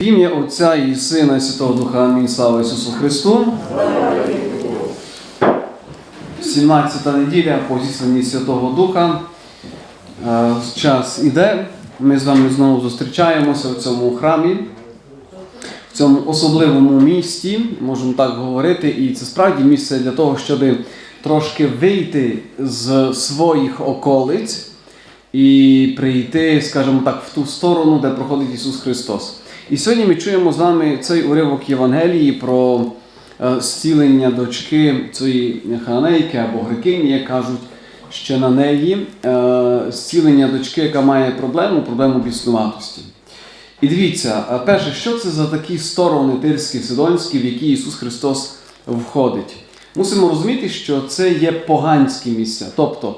В ім'я Отця і Сина і Святого Духа Амінь. Слава Ісусу Христу. 17 неділя по зісланні Святого Духа. Е, Час іде. Ми з вами знову зустрічаємося в цьому храмі, в цьому особливому місті, можемо так говорити. І це справді місце для того, щоб трошки вийти з своїх околиць і прийти, скажімо так, в ту сторону, де проходить Ісус Христос. І сьогодні ми чуємо з вами цей уривок Євангелії про е, зцілення дочки цієї ханейки або грекині, як кажуть, що на неї е, зцілення дочки, яка має проблему, проблему біснуватості. І дивіться, е, перше, що це за такі сторони тирські, сидонські, в які Ісус Христос входить? Мусимо розуміти, що це є поганські місця, тобто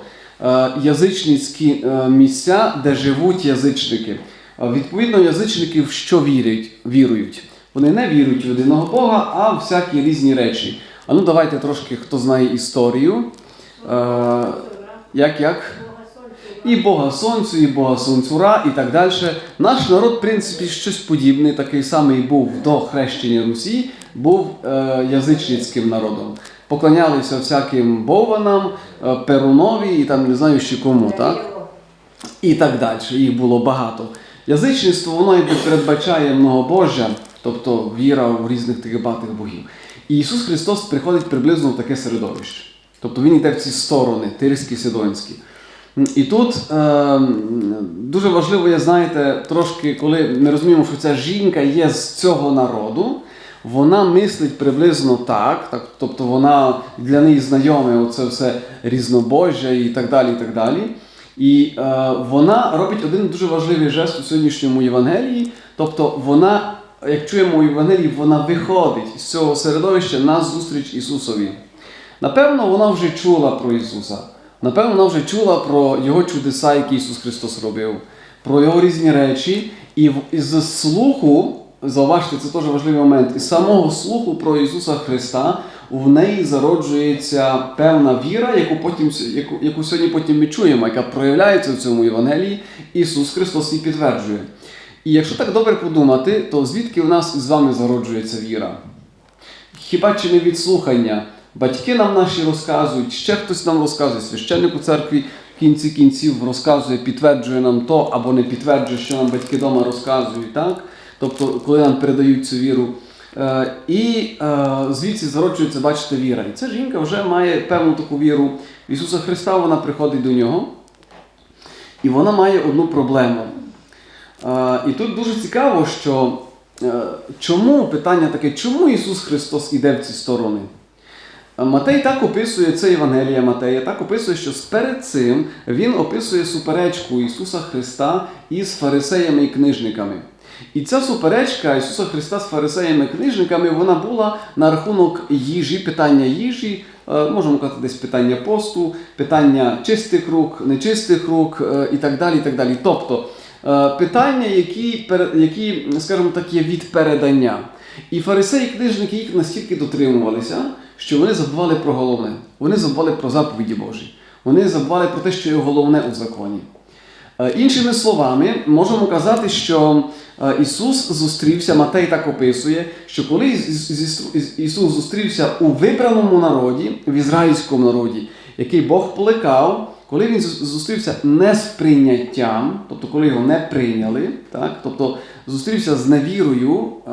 язичницькі місця, де живуть язичники. Відповідно, язичники що вірять, вірують? Вони не вірують в єдиного Бога, а в всякі різні речі. А ну давайте трошки, хто знає історію. Е, як як? І Бога Сонцю, і Бога Сонцюра, і так далі. Наш народ, в принципі, щось подібне, такий самий був до хрещення Русі, був е, язичницьким народом. Поклонялися всяким бованам, е, Перунові і там не знаю ще кому, так? І так далі. Їх було багато. Язичництво воно якби передбачає многобожжя, тобто віра в різних таких багатих богів. І Ісус Христос приходить приблизно в таке середовище. Тобто Він йде в ці сторони, тирські, сидонські. І тут е, дуже важливо, є, знаєте, трошки, коли ми розуміємо, що ця жінка є з цього народу, вона мислить приблизно так, так тобто вона для неї знайоме оце все різнобожжя і так далі. І так далі. І е, вона робить один дуже важливий жест у сьогоднішньому Євангелії. Тобто вона, як чуємо у Євангелії, вона виходить з цього середовища на зустріч Ісусові. Напевно, вона вже чула про Ісуса. Напевно, вона вже чула про Його чудеса, які Ісус Христос робив, про Його різні речі. І із слуху, зауважте, це теж важливий момент, із самого слуху про Ісуса Христа в неї зароджується певна віра, яку, потім, яку, яку сьогодні потім ми чуємо, яка проявляється в цьому Євангелії. Ісус Христос її підтверджує. І якщо так добре подумати, то звідки у нас із вами зароджується віра? Хіба чи не від слухання? Батьки нам наші розказують, ще хтось нам розказує, священник у церкві в кінці кінців розказує, підтверджує нам то або не підтверджує, що нам батьки вдома розказують, так? Тобто, коли нам передають цю віру. Е, і е, звідси зароджується, бачите, віра. І ця жінка вже має певну таку віру в Ісуса Христа, вона приходить до нього, і вона має одну проблему. Е, і тут дуже цікаво, що чому питання таке, чому Ісус Христос іде в ці сторони? Матей так описує це Євангелія Матея, так описує, що перед цим він описує суперечку Ісуса Христа із фарисеями і книжниками. І ця суперечка Ісуса Христа з фарисеями-книжниками вона була на рахунок їжі, питання їжі, е, можемо казати десь питання посту, питання чистих рук, нечистих рук е, і так далі. І так далі. Тобто е, питання, які, які, скажімо так, є від передання. І фарисеї-книжники їх настільки дотримувалися, що вони забували про головне. Вони забували про заповіді Божі. Вони забували про те, що є головне у законі. Е, Іншими словами, можемо казати, що е, Ісус зустрівся, Матей так описує, що коли Іс- Іс- Іс- Ісус зустрівся у вибраному народі, в ізраїльському народі, який Бог плекав, коли він зустрівся не з прийняттям, тобто коли його не прийняли, так, тобто зустрівся з невірою е,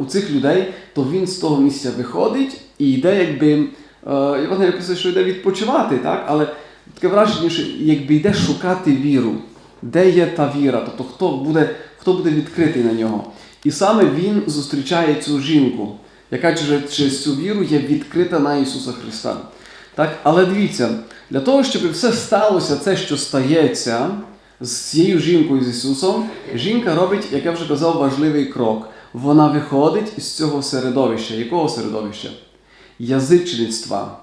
у цих людей, то він з того місця виходить і йде, якби е, Євангелія пише, що йде відпочивати, так, але таке враження, що якби йде шукати віру, де є та віра, тобто хто буде, хто буде відкритий на нього. І саме він зустрічає цю жінку, яка через, цю віру є відкрита на Ісуса Христа. Так? Але дивіться, для того, щоб все сталося, це, що стається з цією жінкою з Ісусом, жінка робить, як я вже казав, важливий крок. Вона виходить із цього середовища. Якого середовища? Язичництва.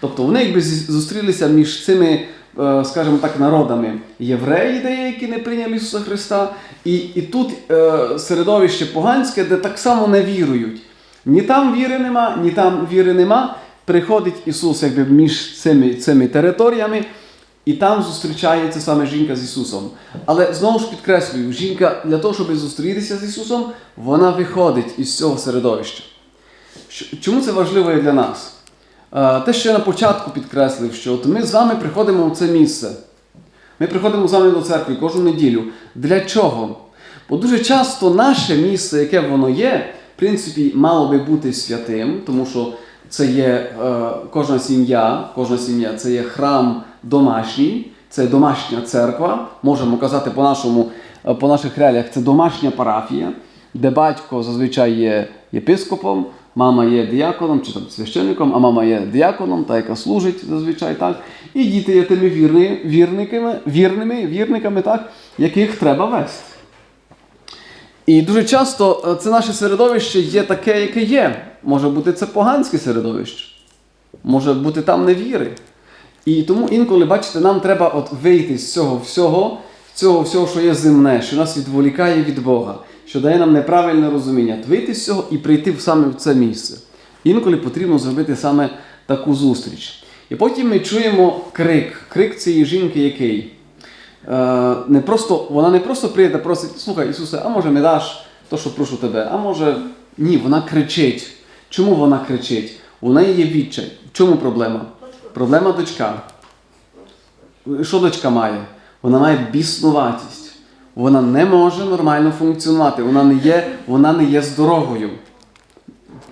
Тобто вони якби зустрілися між цими, е, скажімо так, народами. Євреї, де які не прийняли Ісуса Христа, і, і тут е, середовище поганське, де так само не вірують. Ні там віри нема, ні там віри нема. Приходить Ісус якби між цими, цими територіями, І там зустрічається саме жінка з Ісусом. Але знову ж підкреслюю, жінка для того, щоб зустрітися з Ісусом, вона виходить із цього середовища. Чому це важливо для нас? Е, Те, що я на початку підкреслив, що от ми з вами приходимо в це місце. Ми приходимо з вами до церкви кожну неділю. Для чого? Бо дуже часто наше місце, яке воно є, в принципі, мало би бути святим, тому що це є е, кожна сім'я, кожна сім'я це є храм домашній, це домашня церква. Можемо казати по, нашому, е, по наших реаліях, це домашня парафія, де батько зазвичай є єпископом, мама є діяконом чи там священником, а мама є діяконом, та яка служить зазвичай так. І діти є тими вірни, вірниками, вірними, вірниками, так, яких треба вести. І дуже часто е, це наше середовище є таке, яке є. Може бути це поганське середовище, може бути там невіри. І тому інколи, бачите, нам треба от вийти з цього всього, цього всього, що є земне, що нас відволікає від Бога, що дає нам неправильне розуміння, вийти з цього і прийти саме в це місце. Інколи потрібно зробити саме таку зустріч. І потім ми чуємо крик, крик цієї жінки, який. Е, не просто, вона не просто прийде, просить, слухай, Ісусе, а може не даш то, що прошу тебе, а може ні, вона кричить. Чому вона кричить? У неї є відчай. В чому проблема? Проблема дочка. Що дочка має? Вона має біснуватість. Вона не може нормально функціонувати. Вона не є, вона не є здоровою.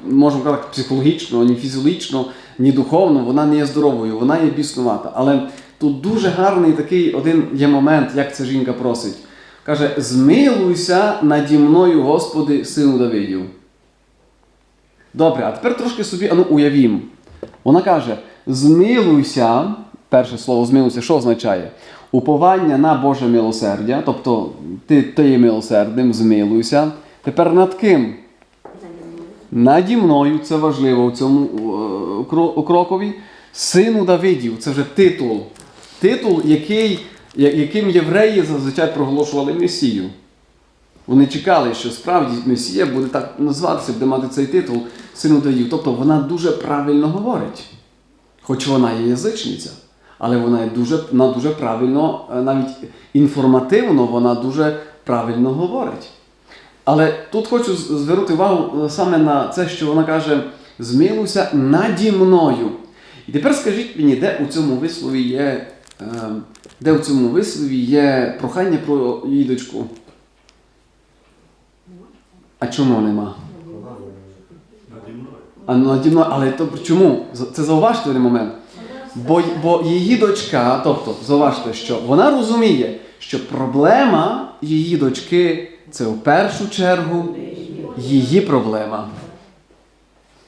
Можемо казати, психологічно, ні фізіологічно, ні духовно, вона не є здоровою, вона є біснувата. Але тут дуже гарний такий один є момент, як ця жінка просить. Каже: змилуйся наді мною, Господи, сину Давидів. Добре, а тепер трошки собі ану, уявім. Вона каже: змилуйся, перше слово змилуйся, що означає? Уповання на Боже милосердя, тобто ти, ти є милосердним, змилуйся. Тепер над ким? Наді мною, це важливо у цьому е, крокові. Сину Давидів, це вже титул. Титул, який, яким євреї зазвичай проголошували Месію. Вони чекали, що справді Месія буде так назватися, буде мати цей титул сину Давидів. Тобто вона дуже правильно говорить. Хоч вона є язичниця, але вона є дуже, вона дуже правильно, е, навіть інформативно, вона дуже правильно говорить. Але тут хочу звернути увагу е, саме на це, що вона каже: змилуйся наді мною. І тепер скажіть мені, де у цьому вислові є, е, де у цьому вислові є прохання про її дочку? А чому нема? А наді мною, але то чому? Це зауважте момент. Бо, бо її дочка, тобто, зауважте, що вона розуміє, що проблема її дочки це в першу чергу її проблема.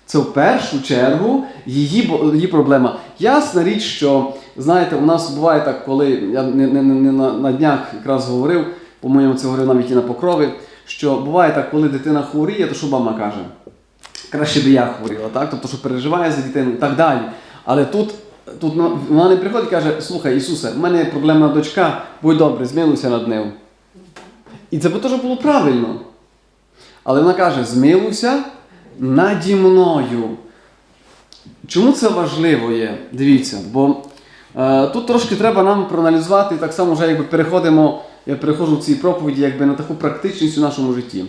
Це в першу чергу її, її проблема. Ясна річ, що знаєте, у нас буває так, коли я не, не, не на, на днях якраз говорив, по-моєму, це говорив навіть і на покрові, що буває так, коли дитина хворіє, то що мама каже? Краще би я хворіла, так? Тобто, що переживає за дитину і так далі. Але тут, тут вона не приходить і каже: Слухай, Ісусе, в мене є проблемна дочка, будь добре, змилуйся над нею. І це би теж було правильно. Але вона каже: змилуйся наді мною. Чому це важливо є? Дивіться, бо е, тут трошки треба нам проаналізувати, так само вже якби переходимо, я переходжу в цій проповіді якби на таку практичність у нашому житті.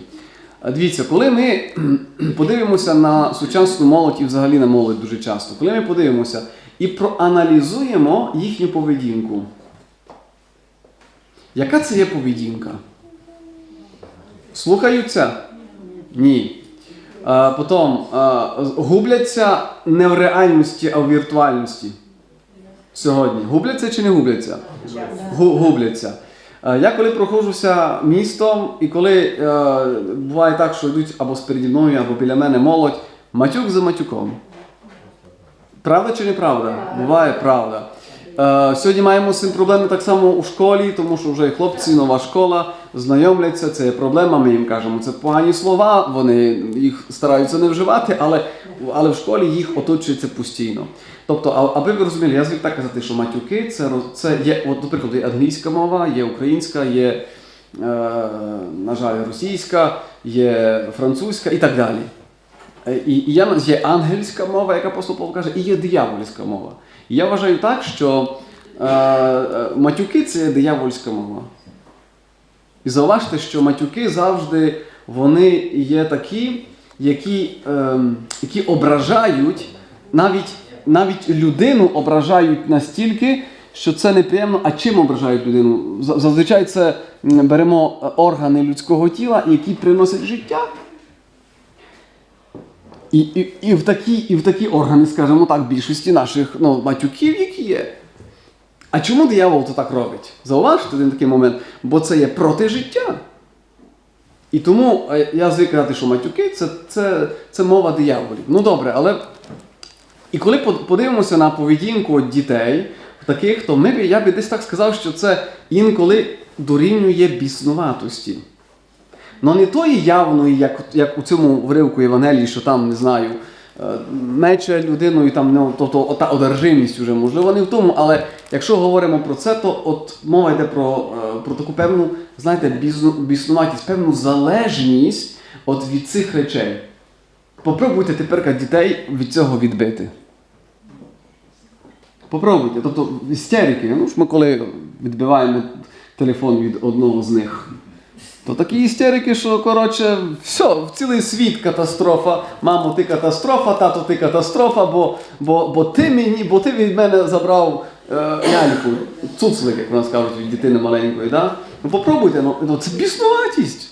Е, Дивіться, коли ми подивимося на сучасну молодь і взагалі на молодь дуже часто, коли ми подивимося і проаналізуємо їхню поведінку, яка це є поведінка? Слухаються? Ні. А, потім а, губляться не в реальності, а в віртуальності. Сьогодні. Губляться чи не губляться? Гу- губляться. Я коли проходжуся містом, і коли е, буває так, що йдуть або спереді мною, або біля мене молодь, матюк за матюком. Правда чи неправда? Буває правда. Е, сьогодні маємо з цим проблеми так само у школі, тому що вже хлопці, нова школа, знайомляться, це є проблема. Ми їм кажемо, це погані слова, вони їх стараються не вживати, але, але в школі їх оточується постійно. Тобто, аби ви розуміли, я звик так казати, що матюки це, це є, от, наприклад, є англійська мова, є українська, є, е, на жаль, російська, є французька і так далі. Е, І, я, є ангельська мова, як апостол Павло каже, і є диявольська мова. І я вважаю так, що е, е, матюки це диявольська мова. І зауважте, що матюки завжди вони є такі, які, ем, які ображають навіть, навіть людину ображають настільки, що це неприємно. А чим ображають людину? Зазвичай це беремо е, органи людського тіла, які приносять життя. І, і, і, в такі, і в такі органи, скажімо так, більшості наших ну, матюків, які є. А чому диявол то так робить? Зауважте один такий момент, бо це є проти життя. І тому е, я звик казати, що матюки це, це, це мова дияволів. Ну добре, але. І коли подивимося на поведінку дітей, таких, то ми б, я би десь так сказав, що це інколи дорівнює біснуватості. Ну не тої явної, як, як у цьому вривку Євангелії, що там, не знаю, е, мече людину і там ну, тобто, ота одержимість вже можливо не в тому, але якщо говоримо про це, то от мова йде про, е, про таку певну, знаєте, біснуватість, певну залежність от від цих речей. Попробуйте тепер дітей від цього відбити. Попробуйте. Тобто істерики. Ну ж ми коли відбиваємо телефон від одного з них. То такі істерики, що коротше, все, в цілий світ катастрофа. Мамо, ти катастрофа, тато, ти катастрофа, бо, бо, бо ти мені, бо ти від мене забрав е, ляльку, цуцлик, як в нас кажуть, від дитини маленької. Да? Ну попробуйте, ну, ну це біснуватість.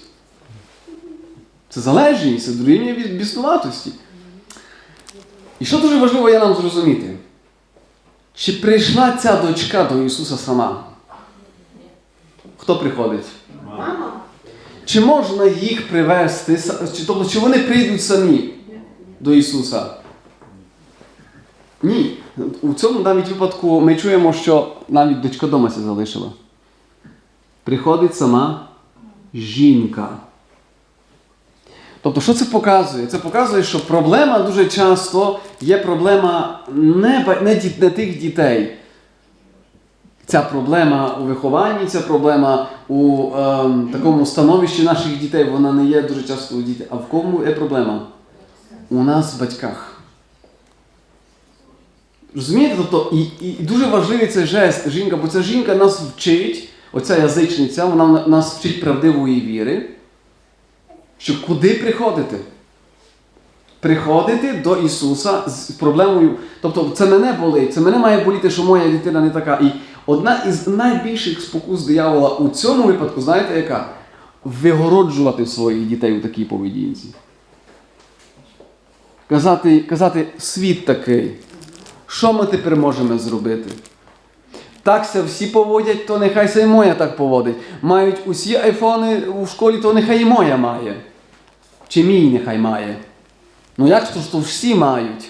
Це залежність, це дорівнює від біснуватості. І що дуже важливо є нам зрозуміти? Чи прийшла ця дочка до Ісуса сама? Хто приходить? Мама? Чи можна їх привести, тобто, чи вони прийдуть самі до Ісуса? Ні. У цьому навіть випадку ми чуємо, що навіть дочка дома це залишила. Приходить сама жінка. Тобто, що це показує? Це показує, що проблема дуже часто є проблема не, не, не тих дітей. Ця проблема у вихованні, ця проблема у ем, такому становищі наших дітей, вона не є дуже часто у дітей. А в кому є проблема? У нас в батьках. Розумієте? Тобто, і, і дуже важливий цей жест жінка, бо ця жінка нас вчить, оця язичниця, вона нас вчить правдивої віри, що куди приходити? Приходити до Ісуса з проблемою. Тобто, це мене болить, це мене має боліти, що моя дитина не така. І одна із найбільших спокус диявола у цьому випадку, знаєте, яка? Вигороджувати своїх дітей у такій поведінці. Казати, казати, світ такий. Що ми тепер можемо зробити? Такся всі поводять, то нехай се і моя так поводить. Мають усі айфони у школі, то нехай і моя має. Чи мій нехай має. Ну як то то всі мають?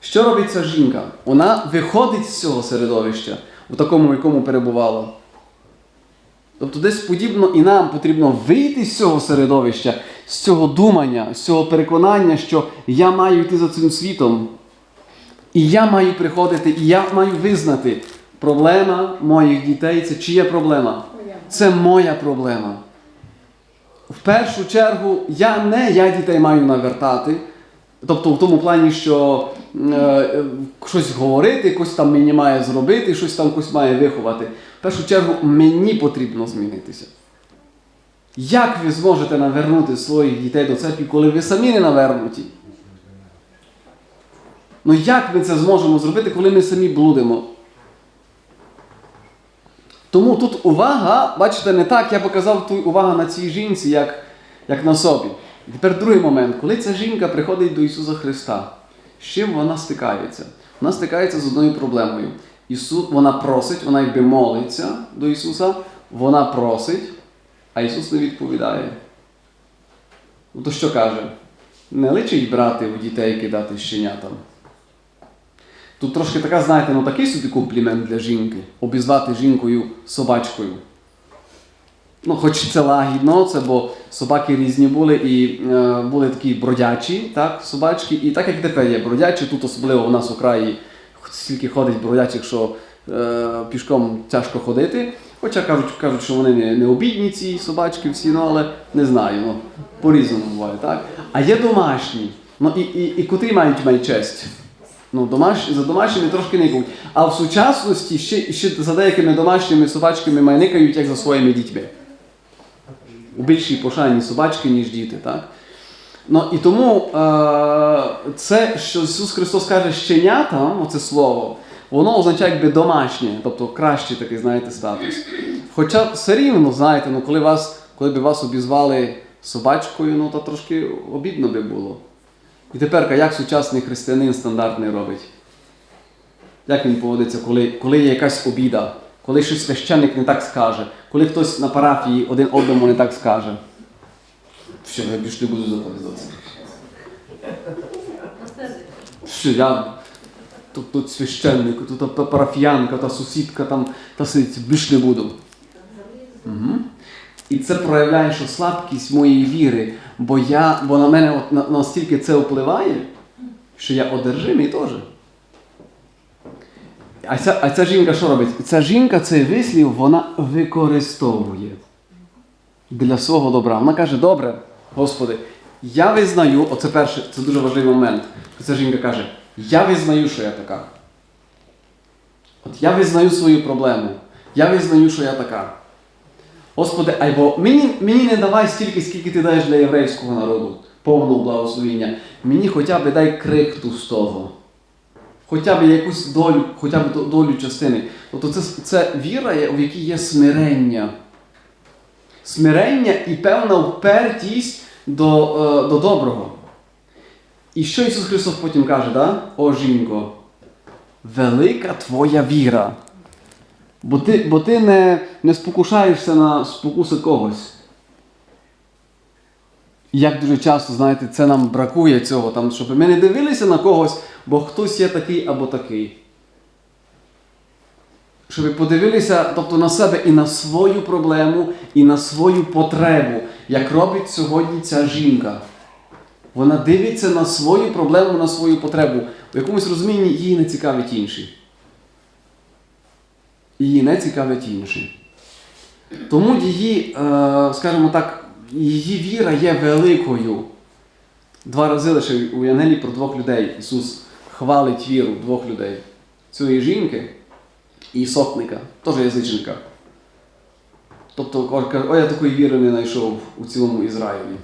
Що робить ця жінка? Вона виходить з цього середовища, у такому, в якому перебувала. Тобто десь подібно і нам потрібно вийти з цього середовища, з цього думання, з цього переконання, що я маю йти за цим світом. І я маю приходити, і я маю визнати, проблема моїх дітей це чия проблема? Це моя проблема. В першу чергу, я не я дітей маю навертати. Тобто в тому плані, що е, щось говорити, якось там мені має зробити, щось там когось має виховати. В першу чергу мені потрібно змінитися. Як ви зможете навернути своїх дітей до церкви, коли ви самі не навернуті? Ну як ми це зможемо зробити, коли ми самі блудимо? Тому тут увага, бачите, не так, я показав тут увага на цій жінці, як, як на собі. Тепер другий момент, коли ця жінка приходить до Ісуса Христа, з чим вона стикається? Вона стикається з одною проблемою. Ісус, вона просить, вона якби молиться до Ісуса, вона просить, а Ісус не відповідає. Ну то що каже? Не личить брати у дітей кидати щенятам. Тут трошки така, знаєте, ну такий собі комплімент для жінки. Обізвати жінкою собачкою. Ну, хоч це лагідно, це бо собаки різні були і е, були такі бродячі, так, собачки. І так як тепер є бродячі, тут особливо у нас у краї стільки ходить бродячих, що е, пішком тяжко ходити. Хоча кажуть, кажуть, що вони не, не обідні ці собачки всі, ну але не знаю, ну, по-різному буває, так? А є домашні. Ну і, і, і котрі мають майчесть? Ну, домаш... за домашніми трошки никають. А в сучасності ще, ще за деякими домашніми собачками майникають, як за своїми дітьми. У більшій пошані собачки, ніж діти. Так? Ну, і тому е, це, що Ісус Христос каже щенятам, оце слово, воно означає якби домашнє, тобто кращий такий, знаєте, статус. Хоча все рівно, знаєте, ну, коли, вас, коли б вас обізвали собачкою, ну то трошки обідно би було. І тепер, як сучасний християнин стандартний робить? Як він поводиться, коли, коли є якась обіда, коли щось священник не так скаже, коли хтось на парафії один одному не так скаже? Що я більше не буду заходити за це. Я тут, тут священник, тут та парафіянка, та сусідка там та сидить, більше не буду. Угу. І це проявляє, що слабкість моєї віри, бо, я, бо на мене от на- настільки це впливає, що я одержимий теж. А ця, а ця жінка що робить? Ця жінка цей вислів вона використовує для свого добра. Вона каже: добре, Господи, я визнаю, оце перше, це дуже важливий момент. Ця жінка каже: Я визнаю, що я така. От я визнаю свою проблему. Я визнаю, що я така. Господи, або мені, мені не давай стільки, скільки ти даєш для єврейського народу, повного благословіння. Мені хоча б дай крихту з того. Хоча б якусь долю, хоча б до- долю частини. Тобто це, це віра, в якій є смирення. Смирення і певна впертість до, е, до доброго. І що Ісус Христос потім каже, да? о жінко, велика твоя віра. Бо ти, бо ти не, не спокушаєшся на спокуси когось. Як дуже часто, знаєте, це нам бракує цього, там, щоб ми не дивилися на когось, бо хтось є такий або такий. Щоб ви подивилися тобто, на себе і на свою проблему, і на свою потребу, як робить сьогодні ця жінка. Вона дивиться на свою проблему, на свою потребу. В якомусь розумінні її не цікавить інші. Її не цікавлять інші. Тому її, е, скажімо так, її віра є великою. Два рази лише у Євангелії про двох людей Ісус хвалить віру двох людей. Цієї жінки і сотника, теж язичника. Тобто о, я такої віри не знайшов у цілому Ізраїлі.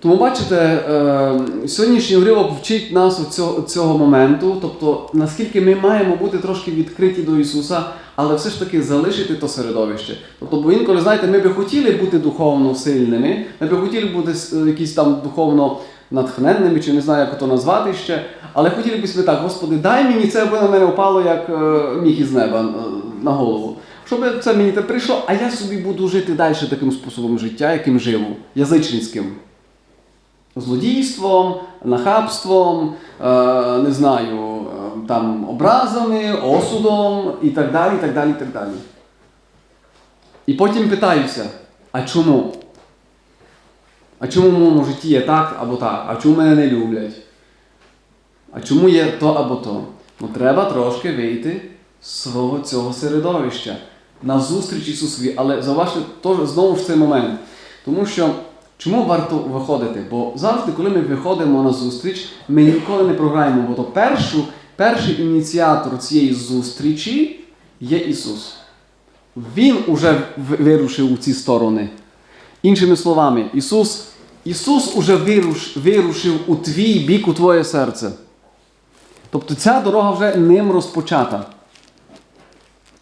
Тому бачите, е, сьогоднішній уривок вчить нас цього, цього моменту, тобто наскільки ми маємо бути трошки відкриті до Ісуса, але все ж таки залишити то середовище. Тобто, бо інколи, знаєте, ми би хотіли бути духовно сильними, ми би хотіли бути якісь там духовно натхненними, чи не знаю, як то назвати ще, але хотіли б ми так, Господи, дай мені це, аби на мене впало як е, міг із неба е, на голову. Щоб це мені те прийшло, а я собі буду жити далі таким способом життя, яким живу, язичницьким злодійством, нахабством, е, не знаю, там, образами, осудом і так далі. І так далі, і так далі. І потім питаюся, а чому? А чому в моєму житті є так або так? А чому мене не люблять? А чому є то або то? Ну треба трошки вийти з свого цього середовища на зустріч Ісусові. Але зауважте знову ж цей момент. Тому що чому варто виходити? Бо завжди, коли ми виходимо на зустріч, ми ніколи не програємо, бо то першу, перший ініціатор цієї зустрічі є Ісус. Він уже вирушив у ці сторони. Іншими словами, Ісус, Ісус уже вируш, вирушив у твій бік, у твоє серце. Тобто ця дорога вже ним розпочата.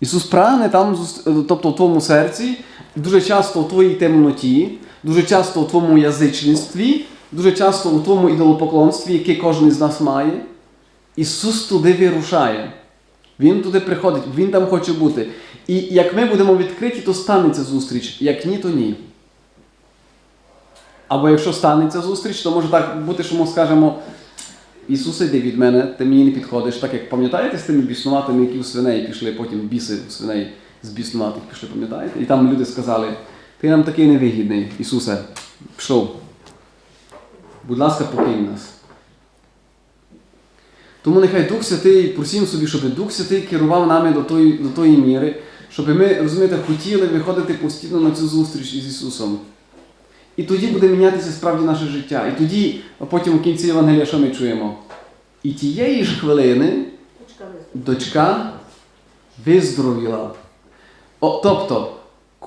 Ісус прагне там, тобто в твоєму серці, дуже часто у твоїй темноті, дуже часто у твоєму язичництві, дуже часто у твоєму ідолопоклонстві, яке кожен з нас має. Ісус туди вирушає. Він туди приходить, Він там хоче бути. І як ми будемо відкриті, то станеться зустріч. Як ні, то ні. Або якщо станеться зустріч, то може так бути, що ми скажемо, Ісусе, йди від мене, ти мені не підходиш. Так як пам'ятаєте з тими біснуватими, які у свиней пішли, потім біси у свиней з біснуватих пішли, пам'ятаєте? І там люди сказали, ти нам такий невигідний, Ісусе, пішов. Будь ласка, покинь нас. Тому нехай Дух Святий, просім собі, щоб Дух Святий керував нами до тої, до тої міри, щоб ми, розумієте, хотіли виходити постійно на цю зустріч із Ісусом. І тоді буде мінятися справді наше життя. І тоді, потім у кінці Євангелія, що ми чуємо? І тієї ж хвилини дочка виздоровіла. О, тобто, к-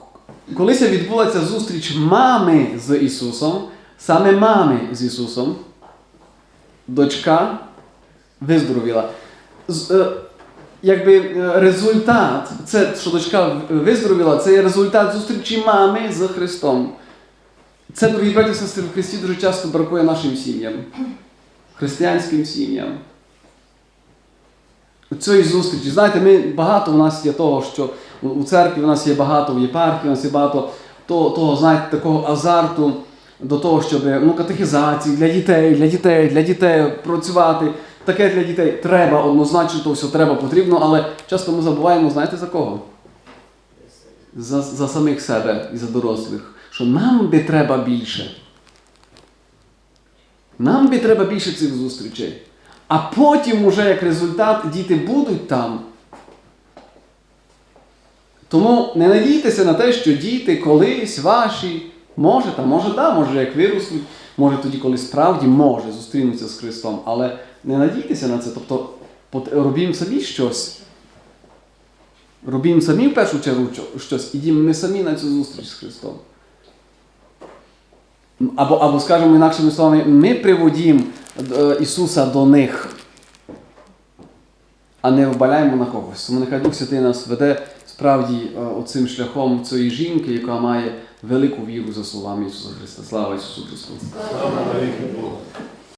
колись відбулася зустріч мами з Ісусом, саме мами з Ісусом, дочка виздоровіла. З, е, якби е, результат, це, що дочка виздоровіла, це є результат зустрічі мами з Христом. Це, дорогі браті сестри, в Христі дуже часто бракує нашим сім'ям, християнським сім'ям. Цієї зустрічі. Знаєте, ми багато у нас є того, що у церкві у нас є багато, в єпархії у нас є багато того, того знаєте, такого азарту до того, щоб ну, катехізації для дітей, для дітей, для дітей працювати. Таке для дітей треба однозначно, то все треба, потрібно, але часто ми забуваємо, знаєте за кого? За, за самих себе і за дорослих. Що нам би треба більше. Нам би треба більше цих зустрічей. А потім, уже як результат, діти будуть там. Тому не надійтеся на те, що діти колись ваші, може, та може, да, може, як виростуть, може тоді колись справді може зустрінуться з Христом. Але не надійтеся на це. Тобто робімо самі щось. Робімо самі в першу чергу щось, ідімо ми самі на цю зустріч з Христом. Або, або скажемо інакшими словами, ми приводимо е, Ісуса до них, а не вбаляємо на когось. Тому нехай Дух Святий нас веде справді е, оцим шляхом цієї жінки, яка має велику віру за словами Ісуса Христа. Слава Ісусу Христу! Слава.